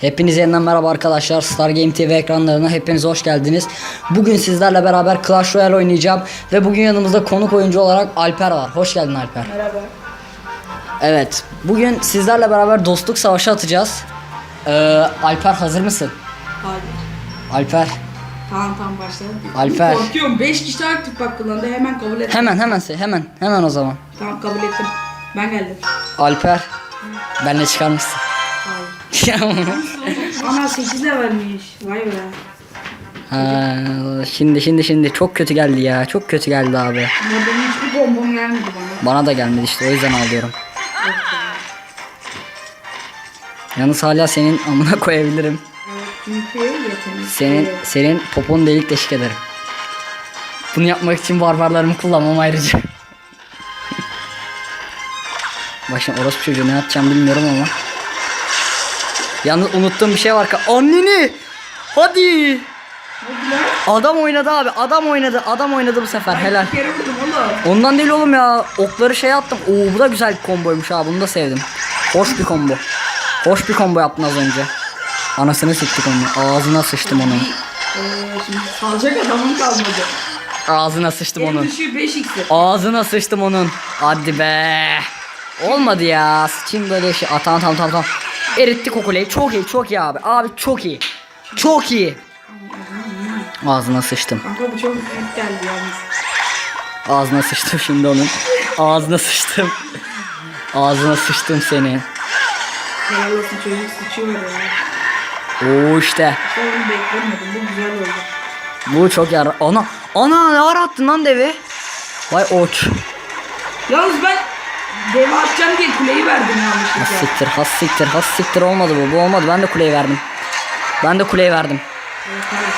Hepinize yeniden merhaba arkadaşlar. Star Game TV ekranlarına hepiniz hoş geldiniz. Bugün sizlerle beraber Clash Royale oynayacağım ve bugün yanımızda konuk oyuncu olarak Alper var. Hoş geldin Alper. Merhaba. Evet, bugün sizlerle beraber dostluk savaşı atacağız. Ee, Alper hazır mısın? Hayır. Alper, Tamam tamam başladım. Alper. Korkuyorum. 5 kişi aktif bak kullandı. Hemen kabul et. hemen hemen se- hemen hemen o zaman. Tamam kabul ettim. Ben geldim. Alper, benle çıkar mısın? Hayır. Ana 8 de vermiş. Vay be. ha, şimdi şimdi şimdi çok kötü geldi ya. Çok kötü geldi abi. Ama benim hiçbir bombom gelmedi bana. Bana da gelmedi işte o yüzden alıyorum. Yalnız hala senin amına koyabilirim. Evet çünkü yetenek. Senin Evet. senin poponu delik deşik ederim. Bunu yapmak için barbarlarımı kullanmam ayrıca. Bak şimdi orospu çocuğu ne yapacağım bilmiyorum ama. Yalnız unuttuğum bir şey var. Anneni! Hadi! Adam oynadı abi. Adam oynadı. Adam oynadı bu sefer. Helal. Vurdum oğlum. Ondan değil oğlum ya. Okları şey attım. Oo bu da güzel bir komboymuş ha. Bunu da sevdim. Hoş bir kombo. Hoş bir combo yaptın az önce. Anasını siktik onu. Ağzına sıçtım onun. Ee, şimdi salacak adamım kalmadı. Ağzına sıçtım Benim onun. düşüyor 5x'i. Ağzına sıçtım onun. Hadi be. Olmadı ya. Sıçayım böyle şey. Aa, tamam tamam tamam. tamam. Erittik o kuleyi. Çok iyi çok iyi abi. Abi çok iyi. Çok iyi. Ağzına sıçtım. Kanka bu çok büyük geldi yalnız. Ağzına sıçtım şimdi onun. Ağzına sıçtım. Ağzına sıçtım seni. Helal olsun çocuk sıçıyor ya. Oo işte. Onu beklemedim. Bu güzel oldu. Bu çok yar. Ana. Ana ne ara attın lan devi? Vay oç. Yalnız ben dev atacağım diye kuleyi verdim Has yanlışlıkla. siktir has siktir has siktir olmadı bu. Bu olmadı. Ben de kuleyi verdim. Ben de kuleyi verdim. Evet, evet.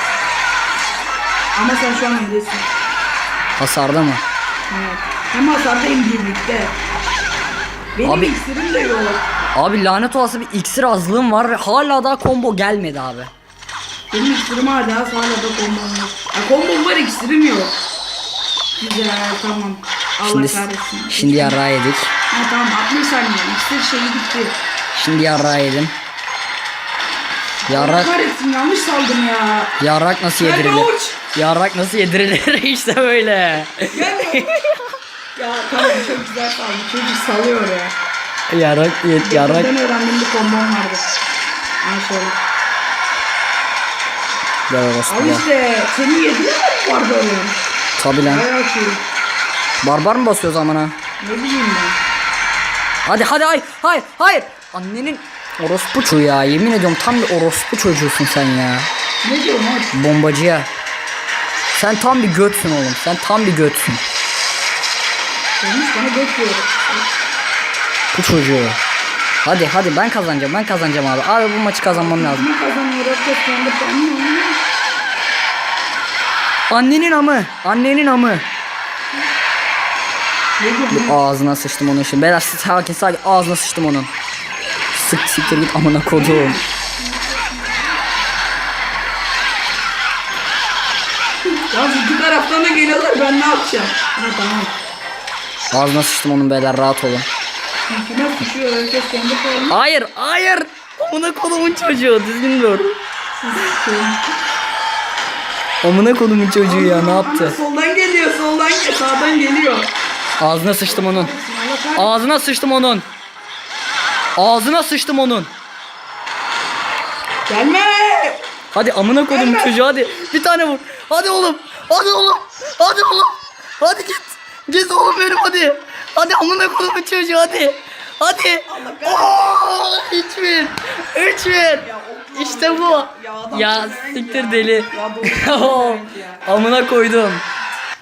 Ama sen şu an öndesin. Hasarda mı? Evet. Hem hasardayım birlikte. Benim Abi- iksirim de yok. Abi lanet olası bir iksir azlığım var ve hala daha combo gelmedi abi. Benim iksirim hala hala da kombom yok. Ya kombom var iksirim yok. Güzel tamam. Allah Şimdi kahretsin. şimdi yarrağı yedik. Ha tamam 60 saniye. İksir şeyi gitti. Şimdi yarrağı yedim. Yarrak kahretsin yanlış saldım ya. yarrak nasıl yedirilir? uç. Yarrak nasıl yedirilir işte böyle. Gelme. ya tamam çok güzel saldı. Çocuk salıyor ya. Yarrak yed yarrak Ben öğrendiğim bir kombom vardı. Ay şöyle. Gel orası Al ya. işte senin yediğin mi var böyle? Tabi lan. Bayağı şey. Barbar mı basıyoruz amına? Ne bileyim ben. Hadi hadi hayır hayır hayır. Annenin orospu çocuğu ya. Yemin ediyorum tam bir orospu çocuğusun sen ya. Ne diyorum aç? Bombacıya. Sen tam bir götsün oğlum. Sen tam bir götsün. Olmuş bana bekliyor. Bu çocuğu. Hadi hadi ben kazanacağım ben kazanacağım abi. Abi bu maçı kazanmam lazım. Annenin amı. Annenin amı. Diyorum? Ağzına sıçtım onun şimdi. Beyler siz sakin sakin ağzına sıçtım onun. Sık siktir git amına koduğum. Ya iki taraftan da geliyorlar ben ne yapacağım? Ha tamam. Ağzına sıçtım onun beyler rahat olun. Kime sıçıyor? Herkes kendi puanını. Hayır hayır. Amına kodumun çocuğu düzgün dur. Amına kodumun çocuğu ya ne yaptı? soldan geliyor, soldan geliyor, sağdan geliyor. Ağzına sıçtım onun. Ağzına sıçtım onun. Ağzına sıçtım onun. Gelme! Hadi amına kodum çocuğu hadi. Bir tane vur. Hadi oğlum. Hadi oğlum. Hadi oğlum. Hadi git. Git oğlum benim hadi. Hadi amına kodumun çocuğu hadi. Hadi. Oo, üç bin. Üç bin. İşte bu. Ya Ya pezevenk siktir ya. deli. Ya ya. amına koydum.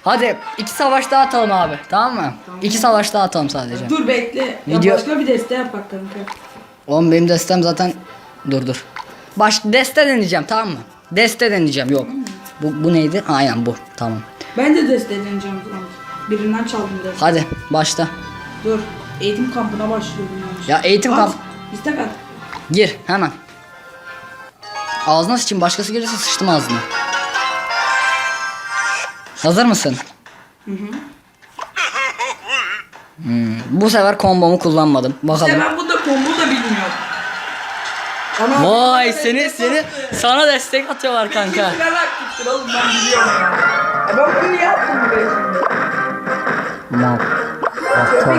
Hadi iki savaş daha atalım abi. Tamam mı? İki savaş daha atalım sadece. Dur bekle. Video- Ya başka bir deste yap bak kanka. Oğlum benim destem zaten dur dur. Baş deste deneyeceğim tamam mı? Deste deneyeceğim yok. Bu, bu neydi? Aynen bu. Tamam. Ben de desteleneceğim o zaman. Birinden çaldım deste. Hadi başla. Dur. Eğitim kampına başlıyorum yanlış. Ya eğitim At, kamp İstek at. gir hemen. Ağzına sıçayım başkası gelirse sıçtım ağzına. Hazır mısın? Hı hı. Hmm, Bu sefer kombomu kullanmadım. İşte Bakalım. ben bunda combo da bilmiyorum. Ana, Vay seni seni sana destek atıyorlar kanka. Aktiftir oğlum ben biliyorum ya. Ya ben bunu niye yaptım buraya şimdi? Mal. Aptal.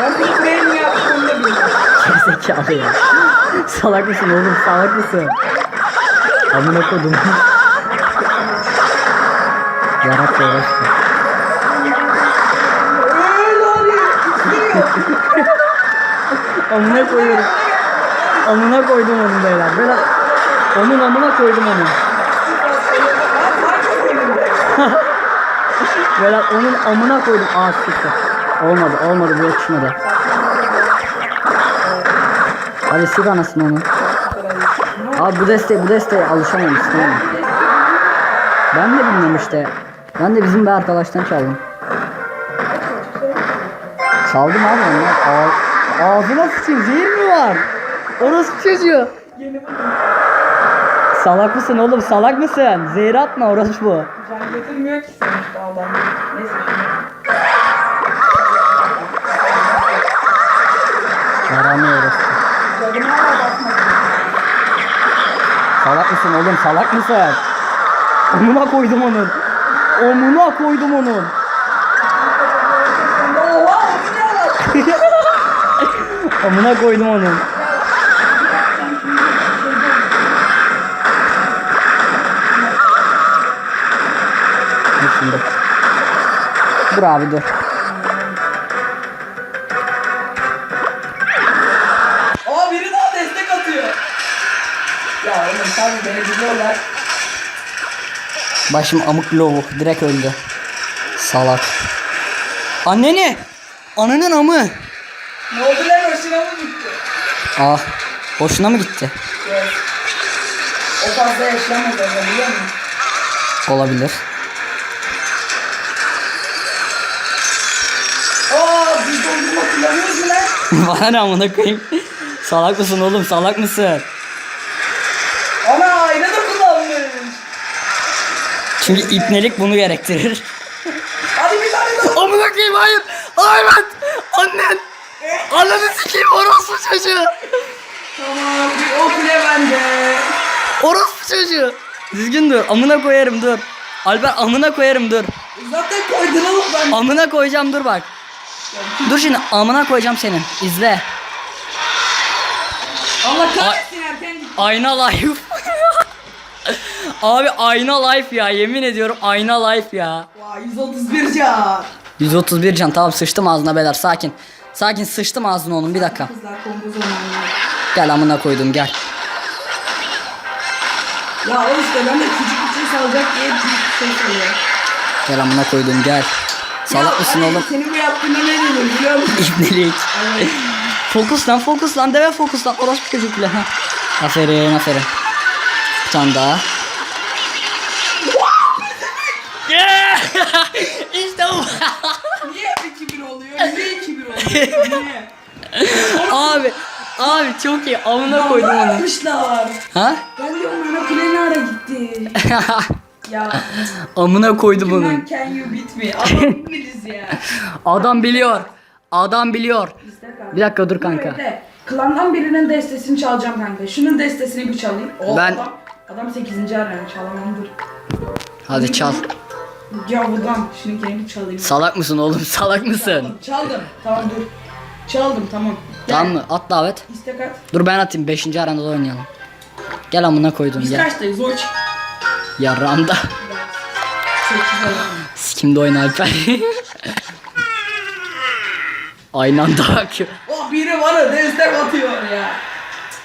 Ben bunu buraya niye yaptığımı da bilmiyorum. Gerizekalı ya. Salak mısın oğlum salak mısın? Amına kodum. Yarak. Titriyor. Amına koyuyorum. Amına koydum onu beyler. Beyler. Onun amına koydum onu. Beyler onun amına koydum. Aa siktir. Olmadı olmadı bu yakışmadı. Hadi sık anasını onu. Abi bu desteğe bu desteğe alışamam istemem. Ben de bilmiyorum işte. Ben de bizim bir arkadaştan çaldım. Çaldım abi onlar. Ağ ağzına sıçayım zehir mi var? Orası çocuğu. Salak mısın oğlum salak mısın? Zehir atma orası bu. Can getirmiyor ki sonuçta adam. Neyse şimdi. Yaramıyor orası. Canıma hala basmadım. Salak mısın oğlum salak mısın? Omuna koydum onun. Omuna koydum onun. Oha o ne lan? Amına koydum onun. Şimdi. Dur abi dur. Aa biri daha destek atıyor. Ya oğlum tabii beni biliyorlar. Başım amık lovu. Direkt öldü. Salak. Anneni. Ananın amı. Ne oldu lan hoşuna mı gitti? Ah. Hoşuna mı gitti? Evet. O fazla yaşamaz orada biliyor musun? Olabilir. Bana ne amına koyayım. Salak mısın oğlum salak mısın? Ana ayna da kullanmış. Çünkü ipnelik bunu gerektirir. Hadi bir tane daha. Amına koyayım hayır. Ben. Annen. Ananı sikeyim orospu çocuğu. Tamam bir o kule bende. Orospu çocuğu. Düzgün dur. Amına koyarım dur. Alper amına koyarım dur. Zaten koyduralım ben. Amına koyacağım dur bak. Dur şimdi amına koyacağım senin. İzle. Allah kahretsin erken. Ayna life. Abi ayna life ya yemin ediyorum ayna life ya. Vay 131 can. 131 can tamam sıçtım ağzına beyler sakin. Sakin sıçtım ağzına onun bir dakika. Kızlar kombo zamanı. Gel amına koydum gel. Ya o işte ben de küçük için salacak diye bir şey söylüyorum. Gel amına koydum gel. Salak mısın oğlum? Senin bu yaptığına ne denir biliyor musun? İbnelik. Evet. Fokus lan fokus lan deve fokus lan orospu çocukla. Ha. Aferin aferin. Bir tane daha. İşte bu. Niye 2000 oluyor? Niye 2000 oluyor? Niye? abi abi çok iyi amına koydum onu. Yapmışlar. Ha? Ben diyorum bana kule ne ara gitti? Ya. amına koydum. Kimden can you beat me? Adam İngiliz ya. Adam biliyor. Adam biliyor. İşte kanka. Bir dakika dur kanka. Bekle. Klandan birinin destesini çalacağım kanka. Şunun destesini bir çalayım. O Ben- adam, adam 8. öğrenci çalamam dur. Hadi çal. Gavurdan şunu kendi çalayım. Salak mısın oğlum salak mısın? Çaldım. Tamam dur. Çaldım tamam. Gel. Tamam mı? At davet. İstek at. Dur ben atayım 5. aranda da oynayalım. Gel amına koydum Biz gel. kaçtayız? Oç. Yarrağımda. 8 falan. Sikimde oyna Alper. Aynı anda bakıyor. Oh biri bana destek atıyor ya.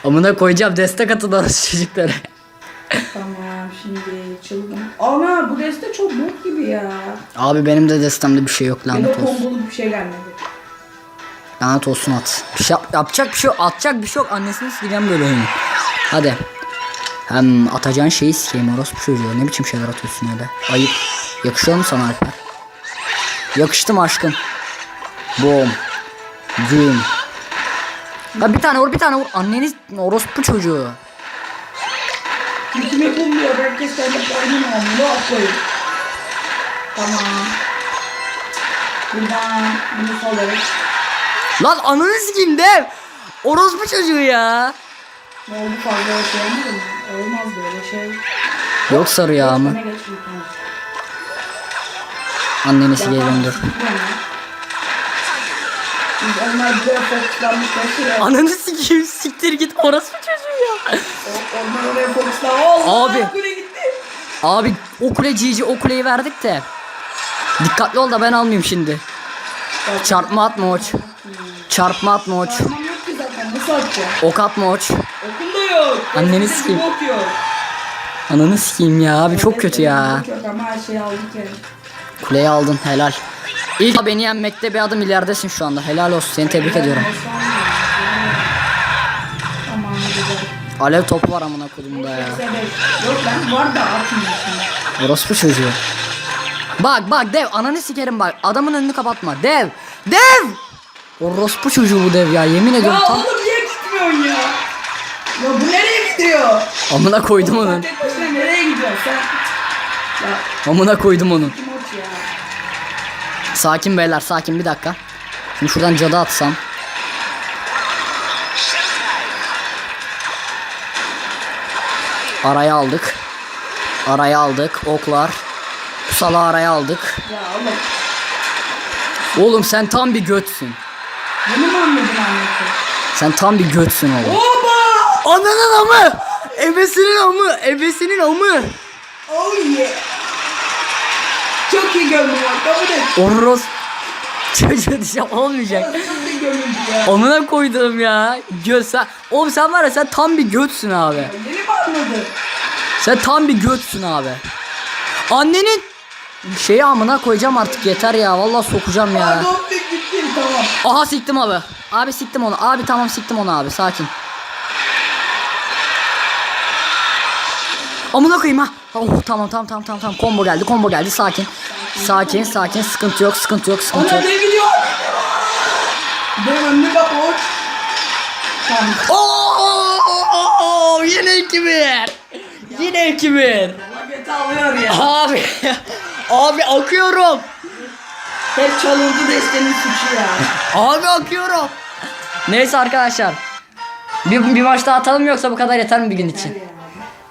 Amına koyacağım destek atın orası çocuklara. Tamam şimdi çılgın. Ana bu deste çok bok gibi ya. Abi benim de destemde bir şey yok lanet olsun. kombolu bir şey gelmedi. Lanet olsun at. Bir şey yap- yapacak bir şey yok. Atacak bir şey yok. Annesini sileceğim böyle oyunu. Hadi. Hem atacağın şeyi sikeyim orospu çocuğu. Ne biçim şeyler atıyorsun öyle. Ayıp. Yakışıyor mu sana Alper? Yakıştı mı aşkım? Boom. Güm. Ha bir tane vur bir tane vur. Anneniz orospu çocuğu. Kimi bulmuyor. Herkes kendi oyunun omunu atlayın. Tamam. Buradan bunu salarız. Lan ananı sikeyim dev. Orospu çocuğu ya. Ne oldu fazla yaşayamadım mı? Olmaz böyle şey. Yok sarı ya mı? Anneni sikeyim dur. Ananı sikeyim siktir git orospu çocuğu ya. Onlar oraya fokuslan. Allah! Abi. Abi o kule cici o kuleyi verdik de. Dikkatli ol da ben almayayım şimdi. Çarpma atma oç. Çarpma atma oç. Ok atma oç. Okul yok. Anneni sikeyim. bok yok. Ananı sikeyim ya abi çok kötü ya. Bok yok ama her şeyi aldık yani. Kuleyi aldın helal. İlk beni yenmekte bir adım ileridesin şu anda. Helal olsun seni tebrik ediyorum. Tamam güzel. Alev topu var amına kodumda ya. Sebep. Yok ben var da atmıyor şimdi. Orospu çocuğu. Bak bak dev ananı sikerim bak. Adamın önünü kapatma. Dev. Dev. Orospu çocuğu bu dev ya yemin ediyorum Ya tam. oğlum niye gitmiyorsun ya? Ya bu nereye gidiyor? Amına koydum Sen onun. tek başına nereye gidiyorsun sen? Ya Amına koydum onun. kim ot ya? Sakin beyler sakin bir dakika. Şimdi şuradan cadı atsam. Araya aldık. Araya aldık. Oklar. Pusala araya aldık. Ya oğlum Oğlum sen tam bir götsün. bunu mu anladın anlatı? Sen tam bir götsün oğlum. Oba! Ananın amı. Ebesinin amı. Ebesinin amı. Oh yeah! Çok iyi gömdüm bak kabul et. Oros. Çocuğu diyeceğim olmayacak. Amına koydum ya. Göz sen. Oğlum sen var ya sen tam bir götsün abi. Yeni mi anladın? Sen tam bir götsün abi. Annenin şeyi amına koyacağım artık yeter ya. Vallahi sokacağım ya. Pardon. Aha siktim abi. Abi siktim onu. Abi tamam siktim onu abi. Sakin. Amına koyayım ha. Oh tamam tamam tamam tamam tamam. Combo geldi. Combo geldi. Sakin. Sakin sakin. Sıkıntı yok. Sıkıntı yok. Sıkıntı yok. ne gidiyor? Benim önüne bak o. Tamam. Oo! Yine 2-1. Yine 2-1. Paket alıyor ya. Abi. Abi akıyorum. Hep çalındı destenin suçu ya. Abi akıyorum. Neyse arkadaşlar. Bir, bir maç daha atalım yoksa bu kadar yeter mi bir gün için?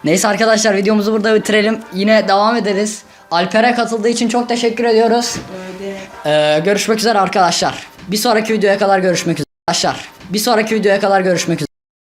Neyse arkadaşlar videomuzu burada bitirelim. Yine devam ederiz. Alper'e katıldığı için çok teşekkür ediyoruz. Öyle. Ee, görüşmek üzere arkadaşlar. Bir sonraki videoya kadar görüşmek üzere. Arkadaşlar. Bir sonraki videoya kadar görüşmek üzere.